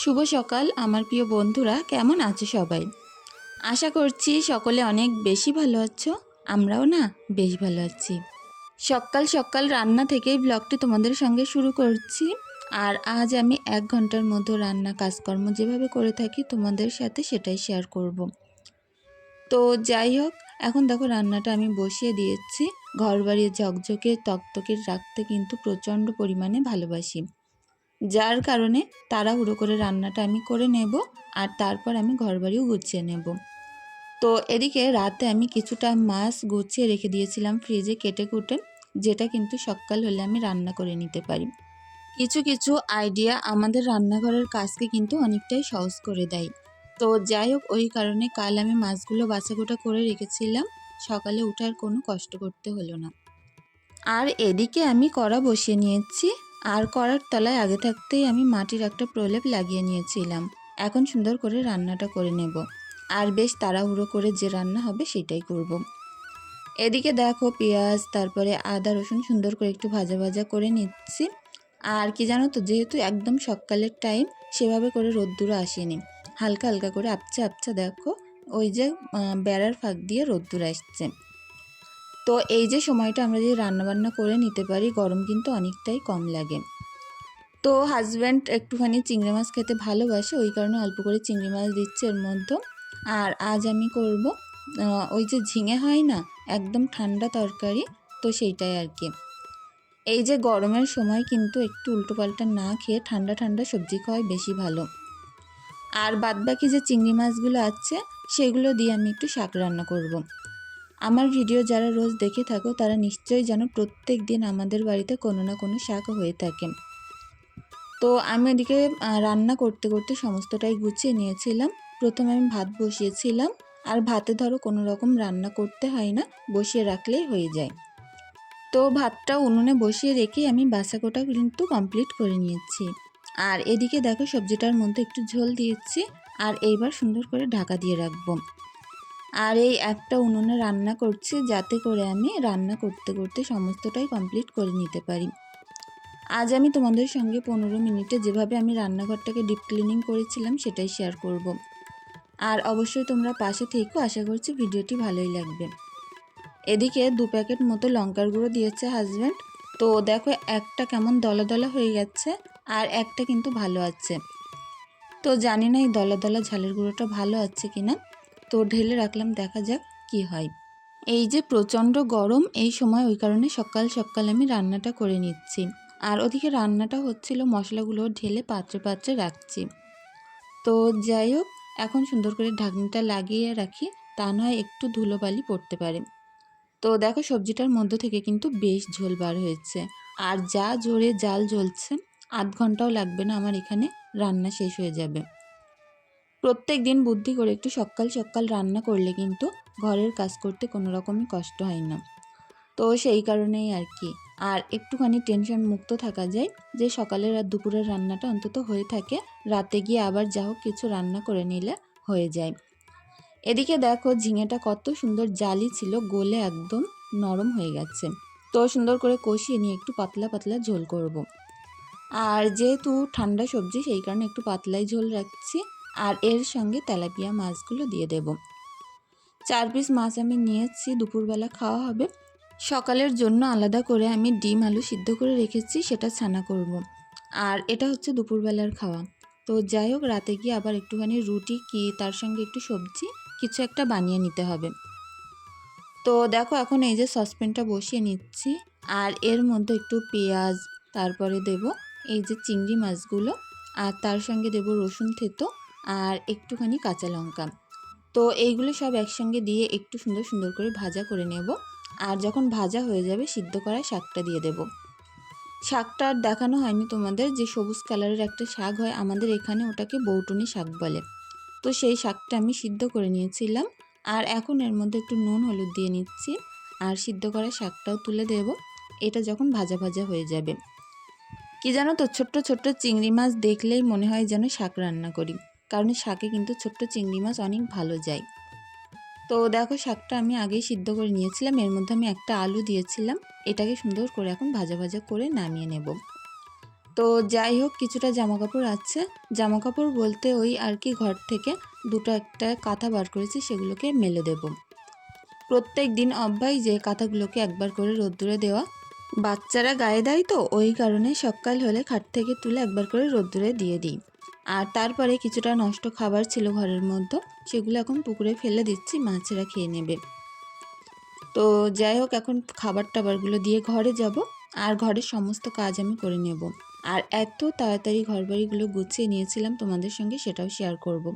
শুভ সকাল, আমার প্রিয় বন্ধুরা, কেমন আছো সবাই? আশা করছি সকলে অনেক বেশি ভালো আছো, আমরাও না বেশ ভালো আছি। সকাল সকাল রান্না থেকেই ব্লগটি তোমাদের সঙ্গে শুরু করছি, আর আজ আমি এক ঘণ্টার মতো রান্না কাজকর্ম যেভাবে করে থাকি তোমাদের সাথে সেটাই শেয়ার করব। তো যাই হোক, এখন দেখো রান্নাটা আমি বসিয়ে দিয়েছি। ঘর বাড়ির ঝকঝকে তকতকে রাখতে কিন্তু প্রচণ্ড পরিমাণে ভালোবাসি। যার কারণে তাড়াহুড়ো করে রান্নাটা আমি করে নেব আর তারপর আমি ঘরবাড়িও গুছিয়ে নেব। তো এদিকে রাতে আমি কিছুটা মাছ গুছিয়ে রেখে দিয়েছিলাম ফ্রিজে কেটে কুটে, যেটা কিন্তু সকাল হলে আমি রান্না করে নিতে পারি। কিছু কিছু আইডিয়া আমাদের রান্নাঘরের কাজকে কিন্তু অনেকটাই সহজ করে দেয়। তো যাই হোক, ওই কারণে কাল আমি মাছগুলো বাছাগোটা করে রেখেছিলাম, সকালে উঠার কোনো কষ্ট করতে হলো না। আর এদিকে আমি কড়া বসিয়ে নিয়েছি আর করার তলায় আগে থাকতেই আমি মাটির একটা প্রলেপ লাগিয়ে নিয়েছিলাম। এখন সুন্দর করে রান্নাটা করে নেব। আর বেশ তাড়াহুড়ো করে যে রান্না হবে সেটাই করব। এদিকে দেখো পেঁয়াজ, তারপরে আদা, রসুন সুন্দর করে একটু ভাজা ভাজা করে নিচ্ছি। আর কি জানো তো, যেহেতু একদম সকালের টাইম, সেভাবে করে রোদ্দুরও আসেনি। হালকা হালকা করে আপচা আপচা দেখো, ওই যে বেড়ার ফাঁক দিয়ে রোদ্দুর আসছে। তো এই যে সময়টা আমরা যদি রান্নাবান্না করে নিতে পারি, গরম কিন্তু অনেকটাই কম লাগে। তো হাজব্যান্ড একটুখানি চিংড়ি মাছ খেতে ভালোবাসে, ওই কারণে অল্প করে চিংড়ি মাছ দিচ্ছে এর মধ্যে। আর আজ আমি করব ওই যে ঝিঙে হয় না, একদম ঠান্ডা তরকারি, তো সেইটাই আর কি। এই যে গরমের সময় কিন্তু একটু উল্টোপাল্টা না খেয়ে ঠান্ডা ঠান্ডা সবজি খাওয়াই বেশি ভালো। আর বাদবাকি যে চিংড়ি মাছগুলো আছে, সেগুলো দিয়ে আমি একটু শাক রান্না করব। আমার ভিডিও যারা রোজ দেখে থাকো, তারা নিশ্চয়ই যেন প্রত্যেক দিন আমাদের বাড়িতে কোনো না কোনো শাক হয়ে থাকে। তো আমি এদিকে রান্না করতে করতে সমস্তটাই গুছিয়ে নিয়েছিলাম। প্রথমে আমি ভাত বসিয়েছিলাম। আর ভাতে ধরো কোনো রকম রান্না করতে হয় না, বসিয়ে রাখলেই হয়ে যায়। তো ভাতটা উনুনে বসিয়ে রেখে আমি বাসাকোটা কিন্তু কমপ্লিট করে নিয়েছি। আর এদিকে দেখো সবজিটার মধ্যে একটু ঝোল দিয়েছি। আর এইবার সুন্দর করে ঢাকা দিয়ে রাখব। আর এই একটা উনুনে রান্না করছি যাতে করে আমি রান্না করতে করতে সমস্তটাই কমপ্লিট করে নিতে পারি। আজ আমি তোমাদের সঙ্গে পনেরো মিনিটে যেভাবে আমি রান্নাঘরটাকে ডিপ ক্লিনিং করেছিলাম সেটাই শেয়ার করব। আর অবশ্যই তোমরা পাশে থেকো, আশা করছি ভিডিওটি ভালোই লাগবে। এদিকে দু প্যাকেট মতো লঙ্কার গুঁড়ো দিয়েছে হাজব্যান্ড তো দেখো একটা কেমন দলা দলা হয়ে গেছে আর একটা কিন্তু ভালো আছে। তো জানি না এই দলা দলা ঝালের গুঁড়োটা ভালো আছে কিনা। তো ঢেলে রাখলাম, দেখা যাক কি হয়। এই যে প্রচণ্ড গরম, এই সময় ওই কারণে সকাল সকাল আমি রান্নাটা করে নিচ্ছি। আর ওদিকে রান্নাটা হচ্ছিল, মশলাগুলো ঢেলে পাত্রে পাত্রে রাখছি। তো যাই হোক, এখন সুন্দর করে ঢাকনিটা লাগিয়ে রাখি, তা নয় একটু ধুলোবালি পড়তে পারে। তো দেখো সবজিটার মধ্য থেকে কিন্তু বেশ ঝোল বার হয়েছে। আর যা জোরে জাল জ্বলছে, আধ ঘন্টাও লাগবে না, আমার এখানে রান্না শেষ হয়ে যাবে। প্রত্যেক দিন বুদ্ধি করে একটু সকাল সকাল রান্না করলে কিন্তু ঘরের কাজ করতে কোনো রকমই কষ্ট হয় না। তো সেই কারণেই আর কি। আর একটুখানি টেনশন মুক্ত থাকা যায় যে সকালের আর দুপুরের রান্নাটা অন্তত হয়ে থাকে, রাতে গিয়ে আবার যা হোক কিছু রান্না করে নিলে হয়ে যায়। এদিকে দেখো ঝিঙেটা কত সুন্দর জালি ছিল, গোলে একদম নরম হয়ে গেছে। তো সুন্দর করে কষিয়ে নিয়ে একটু পাতলা পাতলা ঝোল করব। আর যেহেতু ঠান্ডা সবজি, সেই কারণে একটু পাতলাই ঝোল রাখছি। আর এর সঙ্গে তেলাপিয়া মাছগুলো দিয়ে দেব। চার পিস মাছ আমি নিয়েছি, দুপুরবেলা খাওয়া হবে। সকালের জন্য আলাদা করে আমি ডিম আলু সিদ্ধ করে রেখেছি, সেটা ছানা করব। আর এটা হচ্ছে দুপুরবেলার খাওয়া। তো যাই হোক, রাতে গিয়ে আবার একটুখানি রুটি কি তার সঙ্গে একটু সবজি, কিছু একটা বানিয়ে নিতে হবে। তো দেখো, এখন এই যে সসপ্যানটা বসিয়ে নিচ্ছি। আর এর মধ্যে একটু পেঁয়াজ, তারপরে দেব এই যে চিংড়ি মাছগুলো। আর তার সঙ্গে দেব রসুন থেতো। আর একটুখানি কাঁচা লঙ্কা। তো এইগুলো সব একসঙ্গে দিয়ে একটু সুন্দর সুন্দর করে ভাজা করে নেব। আর যখন ভাজা হয়ে যাবে, সিদ্ধ করা শাকটা দিয়ে দেব। শাকটা আর দেখানো হয়নি তোমাদের, যে সবুজ কালারের একটা শাক হয়, আমাদের এখানে ওটাকে বৌটুনি শাক বলে। তো সেই শাকটা আমি সিদ্ধ করে নিয়েছিলাম। আর এখন এর মধ্যে একটু নুন, হলুদ দিয়ে নিচ্ছি। আর সিদ্ধ করা শাকটাও তুলে দেব। এটা যখন ভাজা ভাজা হয়ে যাবে। কি জানো তো, ছোট্ট ছোট্ট চিংড়ি মাছ দেখলেই মনে হয় যেন শাক রান্না করি। কারণ শাকে কিন্তু ছোট্ট চিংড়ি মাছ অনেক ভালো যায়। তো দেখো শাকটা আমি আগেই সিদ্ধ করে নিয়েছিলাম, এর মধ্যে আমি একটা আলু দিয়েছিলাম, এটাকে সুন্দর করে এখন ভাজা ভাজা করে নামিয়ে নেব। তো যাই হোক, কিছুটা জামা কাপড় আছে। জামা কাপড় বলতে ওই আর কি ঘর থেকে দুটো একটা কাঁথা বার করেছি, সেগুলোকে মেলে দেব। প্রত্যেক দিন অভ্যাস যে কাঁথাগুলোকে একবার করে রোদ্দুরে দেওয়া বাচ্চারা গায়ে দেয় তো, ওই কারণে সকাল হলে খাট থেকে তুলে একবার করে রোদ্দুরে দিয়ে দিই। আর তারপরে কিছুটা নষ্ট খাবার ছিল ঘরের মধ্যে, সেগুলো এখন পুকুরে ফেলে দিচ্ছি, মাছেরা খেয়ে নেবে। তো যাই হোক, এখন খাবার টাবারগুলো দিয়ে ঘরে যাব, আর ঘরের সমস্ত কাজ আমি করে নেব। আর এত তাড়াতাড়ি ঘরবাড়িগুলো গুছিয়ে নিয়েছিলাম তোমাদের সঙ্গে, সেটাও শেয়ার করব।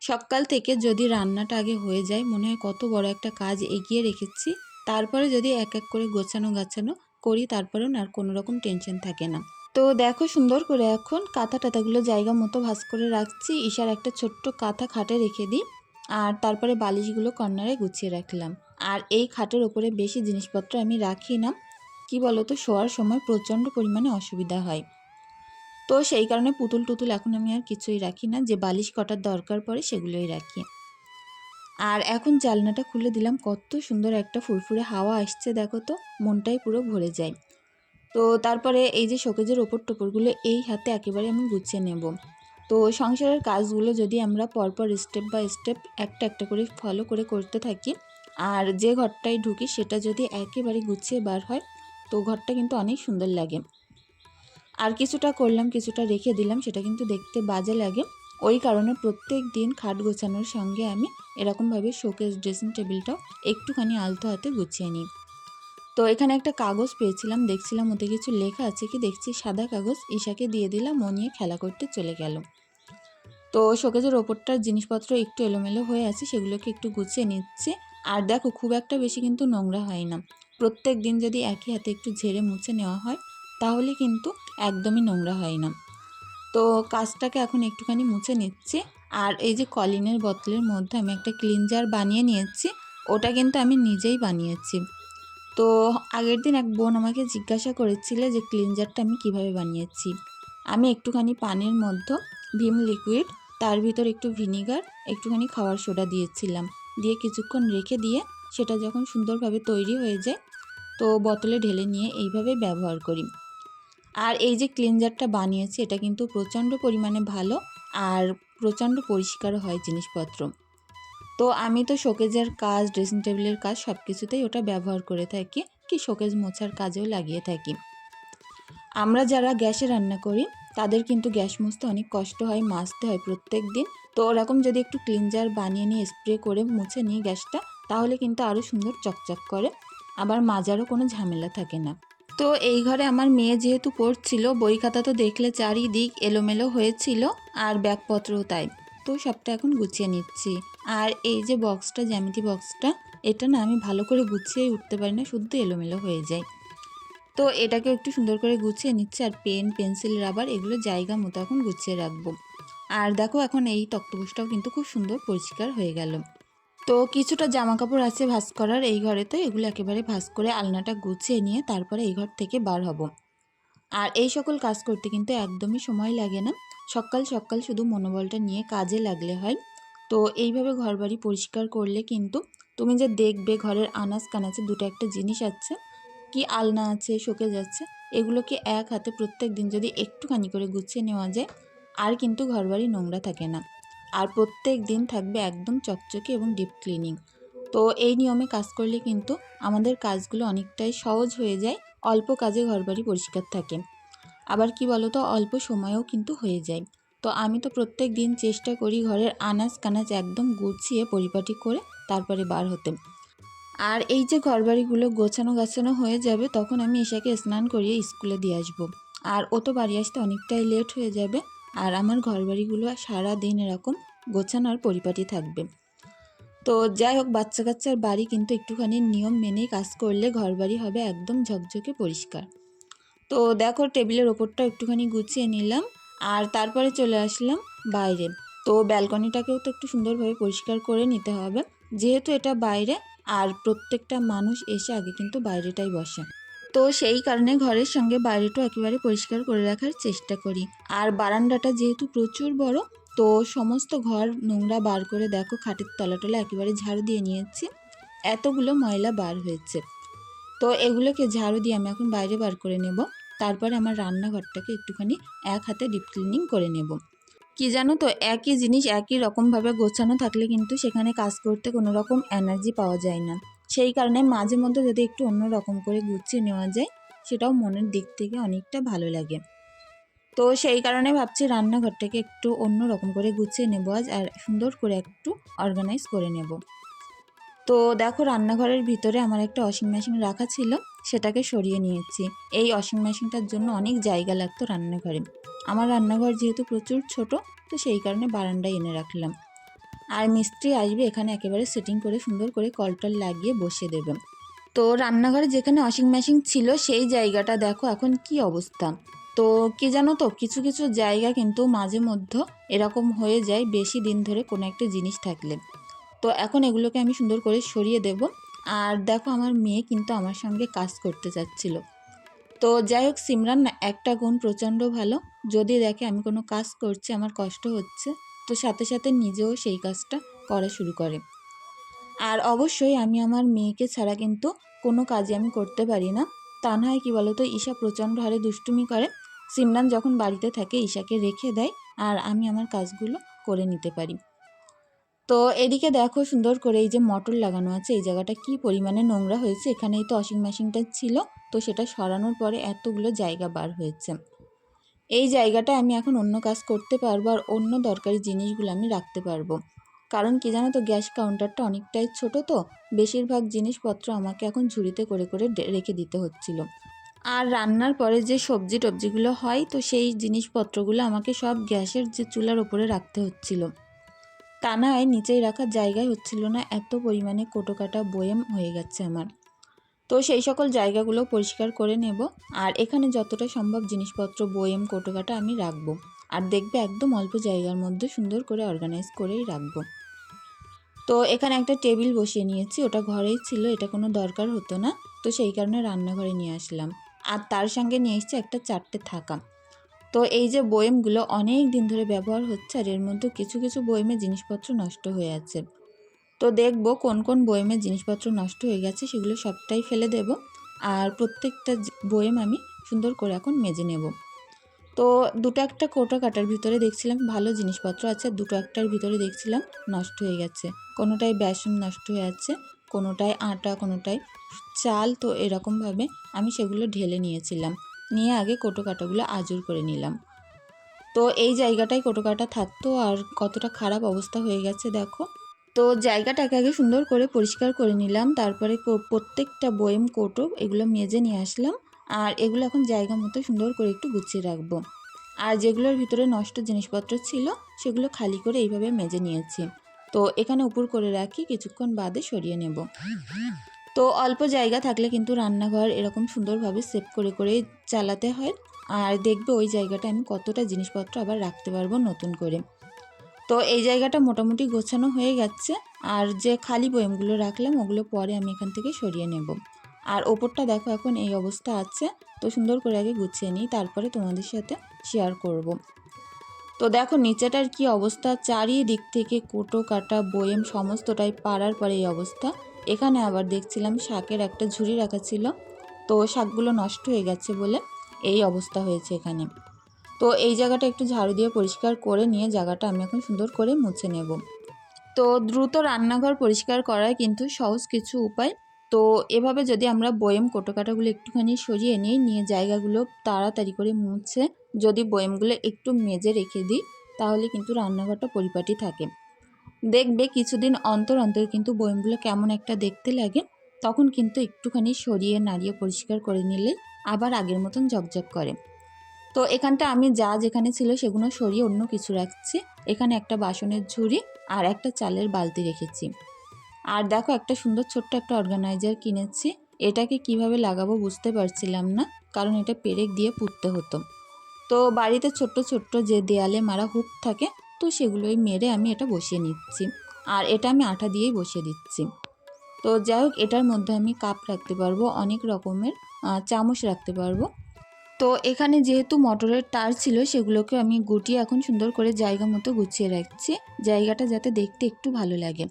সকাল থেকে যদি রান্নাটা আগে হয়ে যায়, মনে হয় কত বড় একটা কাজ এগিয়ে রেখেছি। তারপরে যদি এক এক করে গোছানো গাছানো করি, তারপরেও আর কোনো রকম টেনশন থাকে না। তো দেখো সুন্দর করে এখন কাঁথা টাতাগুলো জায়গা মতো ভাস করে রাখছি। ঈশার একটা ছোট্ট কাঁথা খাটে রেখে দিই আর তারপরে বালিশগুলো কর্নারে গুছিয়ে রাখলাম। আর এই খাটের ওপরে বেশি জিনিসপত্র আমি রাখি না। কি বলতো, শোয়ার সময় প্রচণ্ড পরিমাণে অসুবিধা হয়। তো সেই কারণে পুতুল টুতুল এখন আমি আর কিছুই রাখি না। যে বালিশ কটার দরকার পড়ে সেগুলোই রাখি। আর এখন জালনাটা খুলে দিলাম। কত সুন্দর একটা ফুরফুরে হাওয়া আসছে, দেখো তো। মনটাই পুরো ভরে যায়। তো তারপরে এই যে শোকেজের ওপর টোপরগুলো, এই হাতে একেবারে আমি গুছিয়ে নেব। তো সংসারের কাজগুলো যদি আমরা পরপর স্টেপ বাই স্টেপ একটা একটা করে ফলো করে করতে থাকি, আর যে ঘরটায় ঢুকি সেটা যদি একেবারে গুছিয়ে বার হয়, তো ঘরটা কিন্তু অনেক সুন্দর লাগে। আর কিছুটা করলাম, কিছুটা রেখে দিলাম, সেটা কিন্তু দেখতে বাজে লাগে। ওই কারণে প্রত্যেক দিন খাট গোছানোর সঙ্গে আমি এরকমভাবে শোকেস ড্রেসিং টেবিলটাও একটুখানি আলতো হাতে গুছিয়ে নিই। তো এখানে একটা কাগজ পেয়েছিলাম, দেখছিলাম ওতে কিছু লেখা আছে কি দেখছি, সাদা কাগজ ঈশাকে দিয়ে দিলাম, ও নিয়ে খেলা করতে চলে গেল। তো শোকেজের ওপরটার জিনিসপত্র একটু এলোমেলো হয়ে আছে, সেগুলোকে একটু গুছিয়ে নিচ্ছে। আর দেখো, খুব একটা বেশি কিন্তু নোংরা হয় না। প্রত্যেক দিন যদি একই হাতে একটু ঝেড়ে মুছে নেওয়া হয়, তাহলে কিন্তু একদমই নোংরা হয় না। তো কাজটাকে এখন একটুখানি মুছে নিচ্ছি। আর এই যে কলিনের বোতলের মধ্যে আমি একটা ক্লিনজার বানিয়ে নিয়েছি, ওটা কিন্তু আমি নিজেই বানিয়েছি। তো আগের দিন এক বোন আমাকে জিজ্ঞাসা করেছিল যে ক্লিনজারটা আমি কীভাবে বানিয়েছি। আমি একটুখানি পানির মধ্যে ভিম লিকুইড, তার ভিতর একটু ভিনিগার, একটুখানি খাওয়ার সোডা দিয়েছিলাম। দিয়ে কিছুক্ষণ রেখে দিয়ে সেটা যখন সুন্দরভাবে তৈরি হয়ে যায়, তো বোতলে ঢেলে নিয়ে এইভাবে ব্যবহার করি। আর এই যে ক্লিনজারটা বানিয়েছি, এটা কিন্তু প্রচণ্ড পরিমাণে ভালো আর প্রচণ্ড পরিষ্কার হয় জিনিসপত্র। তো আমি তো শোকেজের কাজ ড্রেসিং টেবিলের কাজ সব কিছুতেই ওটা ব্যবহার করে থাকি, কি শোকেজ মোছার কাজেও লাগিয়ে থাকি। আমরা যারা গ্যাসে রান্না করি, তাদের কিন্তু গ্যাস মুছতে অনেক কষ্ট হয় মাজতে হয় প্রত্যেক দিন। তো ওরকম যদি একটু ক্লিনজার বানিয়ে নিয়ে স্প্রে করে মুছে নিই গ্যাসটা, তাহলে কিন্তু আরও সুন্দর চকচক করে, আবার মাজারও কোনো ঝামেলা থাকে না। তো এই ঘরে আমার মেয়ে যেহেতু পড়ছিল, বই খাতা তো দেখলে চারিদিক এলোমেলো হয়েছিল আর ব্যাগপত্রও তাই। তো সবটা এখন গুছিয়ে নিচ্ছি। আর এই যে বক্সটা, জ্যামিতি বক্সটা, এটা না আমি ভালো করে গুছিয়েই উঠতে পারি না, শুদ্ধ এলোমেলো হয়ে যায়। তো এটাকে একটু সুন্দর করে গুছিয়ে নিচ্ছি আর পেন, পেন্সিল, রাবার এগুলো জায়গা মতো এখন গুছিয়ে রাখব। আর দেখো এখন এই তক্তপোষটাও কিন্তু খুব সুন্দর পরিষ্কার হয়ে গেল। তো কিছুটা জামা কাপড় আছে ভাস করার এই ঘরে, তো এগুলো একেবারে ভাস করে আলনাটা গুছিয়ে নিয়ে তারপরে এই ঘর থেকে বার হব। আর এই সকল কাজ করতে কিন্তু একদমই সময় লাগে না। সকাল সকাল শুধু মনোবলটা নিয়ে কাজে লাগলে হয়। তো এইভাবে ঘরবাড়ি পরিষ্কার করলে কিন্তু তুমি যে দেখবে ঘরের আনাজ কানাচে দুটো একটা জিনিস আছে, কি আলনা আছে শোকে যাচ্ছে এগুলোকে এক হাতে প্রত্যেক দিন যদি একটুখানি করে গুছিয়ে নেওয়া যায়, আর কিন্তু ঘরবাড়ি নোংরা থাকে না। আর প্রত্যেক দিন থাকবে একদম চকচকে এবং ডিপ ক্লিনিং তো এই নিয়মে কাজ করলে কিন্তু আমাদের কাজগুলো অনেকটাই সহজ হয়ে যায়, অল্প কাজে ঘরবাড়ি পরিষ্কার থাকে। আবার কি বলো তো অল্প সময়েও কিন্তু হয়ে যায়। তো আমি তো প্রত্যেক দিন চেষ্টা করি ঘরের আনাজ কানাজ একদম গুছিয়ে পরিপাটি করে তারপরে বার হতে। আর এই যে ঘরবাড়িগুলো গোছানো গাছানো হয়ে যাবে, তখন আমি ঈশাকে স্নান করিয়ে স্কুলে দিয়ে আসব। আর ও তো বাড়ি আসতে অনেকটাই লেট হয়ে যাবে। আর আমার ঘরবাড়িগুলো সারা দিন এরকম গোছানো আর পরিপাটি থাকবে। তো যাই হোক, বাচ্চা কাচ্চার বাড়ি কিন্তু একটুখানি নিয়ম মেনেই কাজ করলে ঘরবাড়ি হবে একদম ঝকঝকে পরিষ্কার। তো দেখো, টেবিলের ওপরটা একটুখানি গুছিয়ে নিলাম আর তারপরে চলে আসলাম বাইরে। তো ব্যালকনিটাকেও তো একটু সুন্দরভাবে পরিষ্কার করে নিতে হবে। যেহেতু এটা বাইরে আর প্রত্যেকটা মানুষ এসে আগে কিন্তু বাইরেটাই বসে। তো সেই কারণে ঘরের সঙ্গে বাইরেটাও একেবারে পরিষ্কার করে রাখার চেষ্টা করি। আর বারান্দাটা যেহেতু প্রচুর বড়, তো সমস্ত ঘর নোংরা বার করে দেখো খাটের তলাটলা একেবারে ঝাড়ু দিয়ে নিয়েছি। এতগুলো ময়লা বার হয়েছে। তো এগুলোকে ঝাড়ু দিয়ে আমি এখন বাইরে বার করে নেব। তারপরে আমার রান্নাঘরটাকে একটুখানি এক হাতে ডিপ ক্লিনিং করে নেব। কি জানো তো, একই জিনিস একই রকমভাবে গোছানো থাকলে কিন্তু সেখানে কাজ করতে কোনো রকম এনার্জি পাওয়া যায় না। সেই কারণে মাঝে মধ্যে যদি একটু অন্য রকম করে গুছিয়ে নেওয়া যায়, সেটাও মনের দিক থেকে অনেকটা ভালো লাগে। তো সেই কারণে ভাবছি রান্নাঘরটাকে একটু অন্য রকম করে গুছিয়ে নেব আজ আর সুন্দর করে একটু অর্গানাইজ করে নেব। তো দেখো রান্নাঘরের ভিতরে আমার একটা ওয়াশিং মেশিন রাখা ছিল, সেটাকে সরিয়ে নিয়েছি। এই ওয়াশিং মেশিনটার জন্য অনেক জায়গা লাগতো রান্নাঘরে। আমার রান্নাঘর যেহেতু প্রচুর ছোট, তো সেই কারণে বারান্দায় এনে রাখলাম। আর মিস্ত্রি আসবে এখানে একেবারে সেটিং করে সুন্দর করে কলটল লাগিয়ে বসিয়ে দেবে। তো রান্নাঘরে যেখানে ওয়াশিং মেশিন ছিল সেই জায়গাটা দেখো এখন কি অবস্থা। তো কি জানো তো, কিছু কিছু জায়গা কিন্তু মাঝে মধ্যে এরকম হয়ে যায় বেশি দিন ধরে কোনো একটা জিনিস থাকলে। তো এখন এগুলোকে আমি সুন্দর করে সরিয়ে দেব। আর দেখো আমার মেয়ে কিন্তু আমার সঙ্গে কাজ করতে চাচ্ছিল তো যাই হোক, সিমরান একটা গুণ প্রচণ্ড ভালো। যদি দেখে আমি কোনো কাজ করছি, আমার কষ্ট হচ্ছে। তো সাথে সাথে নিজেও সেই কাজটা করা শুরু করে। আর অবশ্যই আমি আমার মেয়েকে ছাড়া কিন্তু কোনো কাজই আমি করতে পারি না। তা না হয় কী বলতো, ঈশা প্রচণ্ড হারে দুষ্টুমি করে। সিমরান যখন বাড়িতে থাকে, ঈশাকে রেখে দেয় আর আমি আমার কাজগুলো করে নিতে পারি। তো এদিকে দেখো সুন্দর করে এই যে মটর লাগানো আছে, এই জায়গাটা কি পরিমাণে নোংরা হয়েছে? এখানেই তো ওয়াশিং মেশিনটা ছিল। তো সেটা সরানোর পরে এতগুলো জায়গা বার হয়েছে। এই জায়গাটা আমি এখন অন্য কাজ করতে পারব আর অন্য দরকারি জিনিসগুলো আমি রাখতে পারব। কারণ কি জানো তো, গ্যাস কাউন্টারটা অনেকটাই ছোট তো, বেশিরভাগ জিনিসপত্র আমাকে এখন ঝুড়িতে করে করে রেখে দিতে হচ্ছিল। আর রান্নার পরে যে সবজি টবজিগুলো হয়, তো সেই জিনিসপত্রগুলো আমাকে সব গ্যাসের যে চুলার ওপরে রাখতে হচ্ছিল। তা না হয় নিচেই রাখার জায়গায় হচ্ছিল না, এত পরিমাণে কোটো কাটা বয়েম হয়ে গেছে আমার। তো সেই সকল জায়গাগুলো পরিষ্কার করে নেব আর এখানে যতটা সম্ভব জিনিসপত্র, বয়েম কোটো কাটা আমি রাখব। আর দেখবে একদম অল্প জায়গার মধ্যে সুন্দর করে অর্গানাইজ করেই রাখব। তো এখানে একটা টেবিল বসিয়ে নিয়েছি, ওটা ঘরেই ছিল, এটা কোনো দরকার হতো না। তো সেই কারণে রান্নাঘরে নিয়ে আসলাম। আর তার সঙ্গে নিয়ে এসেছি একটা চারটে থাকা। তো এই যে বয়েমগুলো অনেক দিন ধরে ব্যবহার হচ্ছে আর এর মধ্যে কিছু কিছু বয়েমে জিনিসপত্র নষ্ট হয়ে আছে। তো দেখব কোন কোন বয়েমে জিনিসপত্র নষ্ট হয়ে গেছে, সেগুলো সবটাই ফেলে দেব। আর প্রত্যেকটা বয়েম আমি সুন্দর করে এখন মেজে নেব। তো দুটো একটা কোটো কাটার ভিতরে দেখছিলাম ভালো জিনিসপত্র আছে দুটো একটার ভিতরে দেখছিলাম নষ্ট হয়ে গেছে। কোনোটায় বেসন নষ্ট হয়ে আছে কোনোটায় আটা কোনোটায় চাল, তো এরকমভাবে আমি সেগুলো ঢেলে নিয়েছিলাম। নিয়ে আগে কোটো কাটাগুলো আজুর করে নিলাম। তো এই জায়গাটায় কোটো কাটা থাকতো, আর কতটা খারাপ অবস্থা হয়ে গেছে দেখো। তো জায়গাটাকে আগে সুন্দর করে পরিষ্কার করে নিলাম। তারপরে প্রত্যেকটা বয়েম কোটো এগুলো মেজে নিয়ে আসলাম। আর এগুলো এখন জায়গা মতো সুন্দর করে একটু গুছিয়ে রাখব। আর যেগুলোর ভিতরে নষ্ট জিনিসপত্র ছিল, সেগুলো খালি করে এইভাবে মেজে নিয়েছি। তো এখানে উপর করে রাখি, কিছুক্ষণ বাদে সরিয়ে নেব। তো অল্প জায়গা থাকলে কিন্তু রান্নাঘর এরকম সুন্দরভাবে সেভ করে করে চালাতে হয়। আর দেখবে ওই জায়গাটা আমি কতটা জিনিসপত্র আবার রাখতে পারব নতুন করে। তো এই জায়গাটা মোটামুটি গোছানো হয়ে গেছে। আর যে খালি বয়ামগুলো রাখলাম, ওগুলো পরে আমি এখান থেকে সরিয়ে নেব। আর ওপরটা দেখো এখন এই অবস্থা আছে। তো সুন্দর করে আগে গুছিয়ে নিই, তারপরে তোমাদের সাথে শেয়ার করব। তো দেখো নিচেটার কি অবস্থা, চারিদিক থেকে কোটো কাটা, বয়েম সমস্তটাই পাড়ার পরে এই অবস্থা। এখানে আবার দেখছিলাম শাকের একটা ঝুড়ি রাখা ছিল। তো শাকগুলো নষ্ট হয়ে গেছে বলে এই অবস্থা হয়েছে এখানে। তো এই জায়গাটা একটু ঝাড়ু দিয়ে পরিষ্কার করে নিয়ে জায়গাটা আমি এখন সুন্দর করে মুছে নেব। তো দ্রুত রান্নাঘর পরিষ্কার করার কিন্তু সহজ কিছু উপায়। তো এভাবে যদি আমরা বয়েম কোটোকাটাগুলো একটুখানি সরিয়ে নিই, নিয়ে জায়গাগুলো তাড়াতাড়ি করে মুছে যদি বয়েমগুলো একটু মেজে রেখে দিই, তাহলে কিন্তু রান্নাঘরটা পরিপাটি থাকে। দেখবে কিছুদিন অন্তর অন্তর কিন্তু বয়েমগুলো কেমন একটা দেখতে লাগে, তখন কিন্তু একটুখানি সরিয়ে নাড়িয়ে পরিষ্কার করে নিলে আবার আগের মতন ঝকঝক করে। তো এখানটা আমি যা যেখানে ছিল সেগুলো সরিয়ে অন্য কিছু রাখছি। এখানে একটা বাসনের ঝুড়ি আর একটা চালের বালতি রেখেছি। আর দেখো একটা সুন্দর ছোট্ট একটা অর্গানাইজার কিনেছি। এটাকে কীভাবে লাগাবো বুঝতে পারছিলাম না, কারণ এটা পেরেক দিয়ে পুঁততে হতো। তো বাড়িতে ছোট্ট ছোট্ট যে দেয়ালে মারা হুক থাকে, তো সেগুলোই মেরে আমি এটা বসিয়ে নিচ্ছি। আর এটা আমি আঠা দিয়েই বসিয়ে দিচ্ছি। তো যাই হোক, এটার মধ্যে আমি কাপ রাখতে পারব, অনেক রকমের চামচ রাখতে পারব। তো এখানে যেহেতু মটরের তার ছিল, সেগুলোকে আমি গুটিয়ে এখন সুন্দর করে জায়গা মতো গুছিয়ে রাখছি। জায়গাটা যাতে দেখতে একটু ভালো লাগে।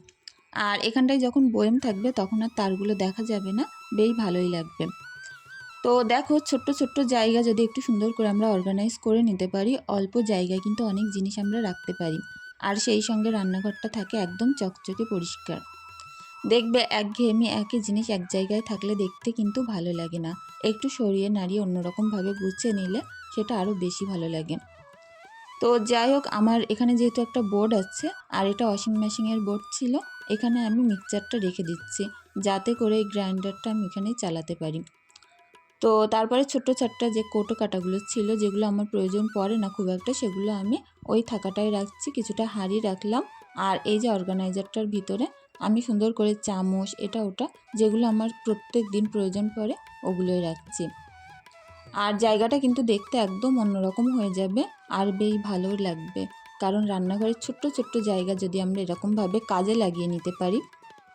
আর এখানটায় যখন বয়েম থাকবে, তখন আর তারগুলো দেখা যাবে না। বেশ ভালোই লাগবে। তো দেখো, ছোট্ট ছোট্ট জায়গা যদি একটু সুন্দর করে আমরা অর্গানাইজ করে নিতে পারি, অল্প জায়গায় কিন্তু অনেক জিনিস আমরা রাখতে পারি। আর সেই সঙ্গে রান্নাঘরটা থাকে একদম চকচকে পরিষ্কার। দেখবে একঘেয়েমি একই জিনিস এক জায়গায় থাকলে দেখতে কিন্তু ভালো লাগে না। একটু সরিয়ে নাড়িয়ে অন্যরকমভাবে গুছিয়ে নিলে সেটা আরও বেশি ভালো লাগে। তো যাই হোক, আমার এখানে যেহেতু একটা বোর্ড আছে, আর এটা ওয়াশিং মেশিনের বোর্ড ছিল, এখানে আমি মিক্সচারটা রেখে দিচ্ছি, যাতে করে এই গ্রাইন্ডারটা আমি এখানেই চালাতে পারি। তো তারপরে ছোট্ট ছোট্ট যে কোটো কাটাগুলো ছিল, যেগুলো আমার প্রয়োজন পড়ে না খুব একটা, সেগুলো আমি ওই থাকাটাই রাখছি, কিছুটা হাঁড়ি রাখলাম, আর এই যে অর্গানাইজারটার ভিতরে আমি সুন্দর করে চামচ, এটা, ওটা, যেগুলো আমার প্রত্যেক দিন প্রয়োজন পড়ে, ওগুলোই রাখছি। আর জায়গাটা কিন্তু দেখতে একদম অন্যরকম হয়ে যাবে, আর বেশ ভালো লাগবে। কারণ রান্নাঘরের ছোট্ট ছোট্ট জায়গা যদি আমরা এরকমভাবে কাজে লাগিয়ে নিতে পারি,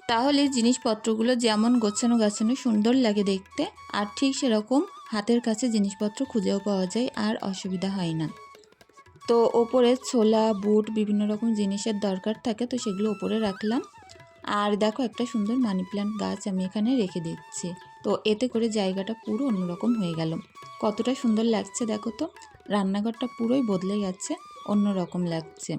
তাহলে জিনিসপত্রগুলো যেমন গোছানো, গাছানো সুন্দর লাগে দেখতে, আর ঠিক সেরকম হাতের কাছে জিনিসপত্র খুঁজেও পাওয়া যায়, আর অসুবিধা হয় না। তো ওপরে ছোলা, বুট, বিভিন্ন রকম জিনিসের দরকার থাকে, তো সেগুলো ওপরে রাখলাম। আর দেখো একটা সুন্দর মানি প্ল্যান্ট গাছ আমি এখানে রেখে দিচ্ছি। তো এতে করে জায়গাটা পুরো অন্যরকম হয়ে গেল। কতটা সুন্দর লাগছে দেখো তো? রান্নাঘরটা পুরোই বদলে গেছে, অন্যরকম লাগছে।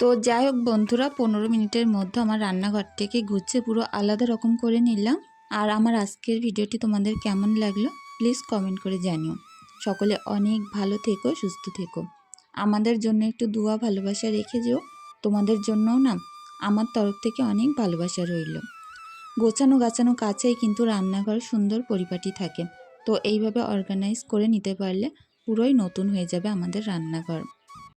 তো যাই হোক বন্ধুরা, পনেরো মিনিটের মধ্যে আমার রান্নাঘরটিকে গুছিয়ে পুরো আলাদা রকম করে নিলাম। আর আমার আজকের ভিডিওটি তোমাদের কেমন লাগল প্লিজ কমেন্ট করে জানিও। সকলে অনেক ভালো থেকো, সুস্থ থেকো। আমাদের জন্য একটু দোয়া, ভালোবাসা রেখে যেও। তোমাদের জন্যও না আমার তরফ থেকে অনেক ভালোবাসা রইল। গোছানো গাছানো কাছেই কিন্তু রান্নাঘর সুন্দর পরিপাটি থাকে। তো এইভাবে অর্গানাইজ করে নিতে পারলে পুরোই নতুন হয়ে যাবে আমাদের রান্নাঘর।